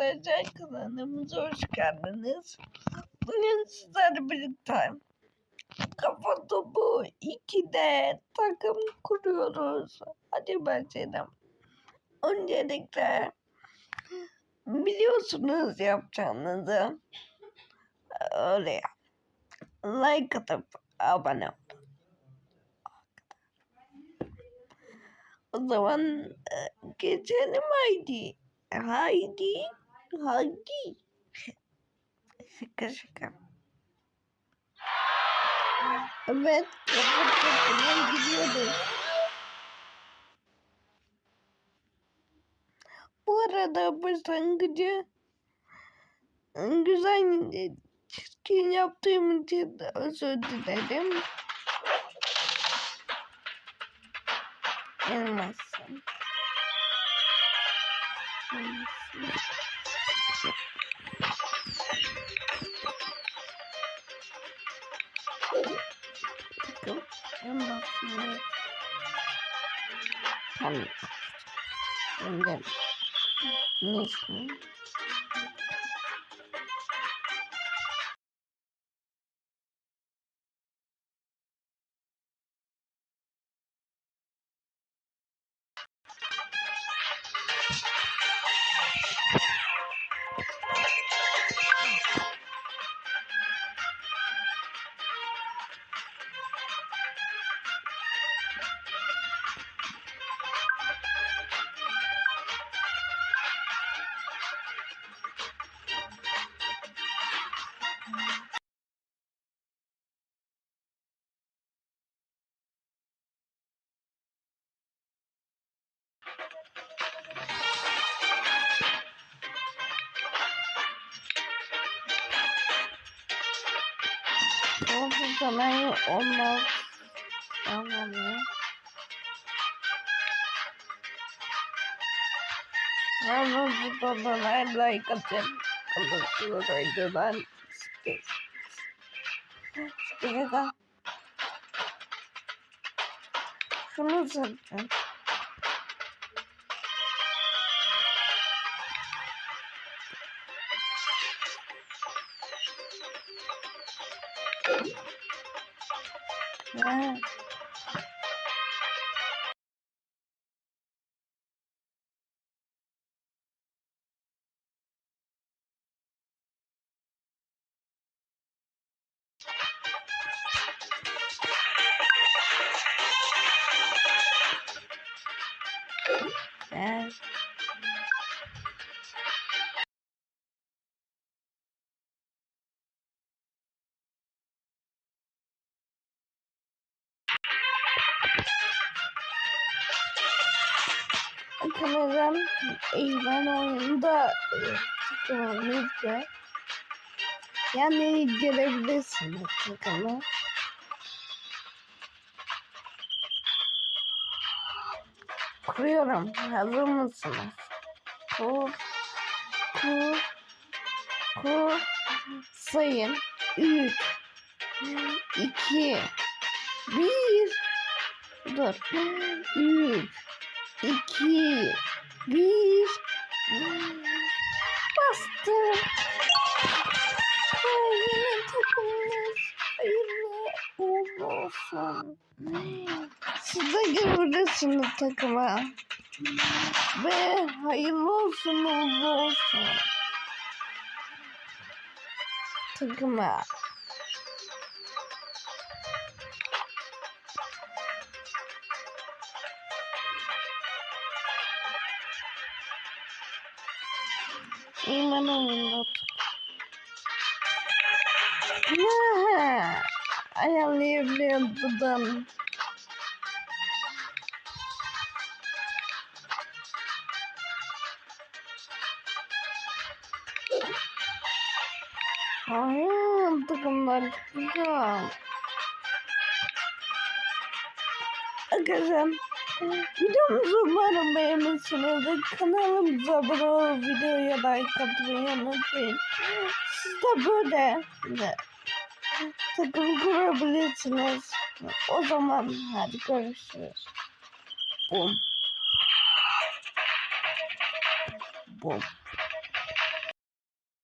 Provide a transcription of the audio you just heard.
arkadaşlar kanalımıza hoş geldiniz. Bugün sizlerle birlikte kafa topu 2'de takım kuruyoruz. Hadi başlayalım. Öncelikle biliyorsunuz yapacağınızı öyle yap. Like atıp abone olun. O zaman e, geçelim haydi. Haydi. Haydi. Şaka şaka. Evet. Kapatın. gidiyoruz. Bu arada başlangıcı güzel çirkin yaptığım için özür dilerim. 이거? 이런 거 같은데 참 근데 Oğlum tamam olmaz. Tamam ya. Ama bu babalar like atacak. Kafasını koydu ben. Sikeye de. Şunu zaten. Ya. Kameram ben oyunda çıkmamıştı. Yani görebilirsiniz takımı. Kuruyorum. Hazır mısınız? Kur. Kur. Kur. Sayın. 3 2 1 Dur. 3 2 1 Bastım. Ve yeni takımımız hayırlı uğurlu olsun. Siz de görebilirsiniz takıma. Ve hayırlı olsun uğurlu olsun. Takıma. İman oyunda Ne? Ayarlayabiliyorum buradan. Hayır, takımlar güzel. Arkadaşlar, videomuzu umarım beğenmişsinizdir. Kanalımıza abone olup videoya like atmayı unutmayın. Siz de böyle takım kurabilirsiniz. O zaman hadi görüşürüz. Bum. Bum.